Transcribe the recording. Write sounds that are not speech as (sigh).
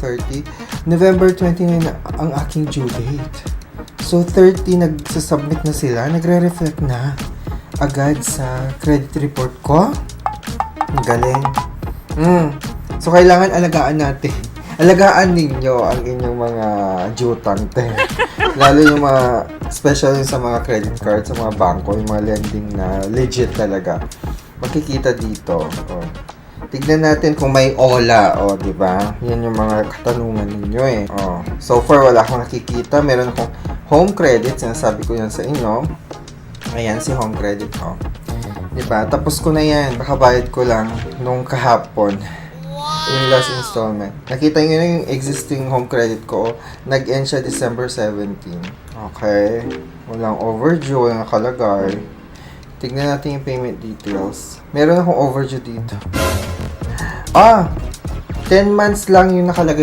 30. November 29 ang aking due date. So, 30 nagsasubmit na sila. Nagre-reflect na agad sa credit report ko. Ang galing. Mm. So, kailangan alagaan natin. (laughs) Alagaan ninyo ang inyong mga jutante. (laughs) Lalo yung mga, special yung sa mga credit card, sa mga bangko, yung mga lending na legit talaga. Makikita dito. Oh. Tignan natin kung may OLA, o, oh, di ba? Yan yung mga katanungan ninyo eh. Oh. So far, wala akong nakikita. Meron akong home credit, sinasabi ko yan sa inyo. Ayan, si home credit ko. Di ba? Tapos ko na yan. Nakabayad ko lang nung kahapon. Yung last installment. Nakita nyo na yung existing home credit ko. Nag-end siya December 17. Okay. Walang overdue, walang nakalagay. Tignan natin yung payment details. Meron akong overdue dito. Ah! 10 months lang yung nakalagay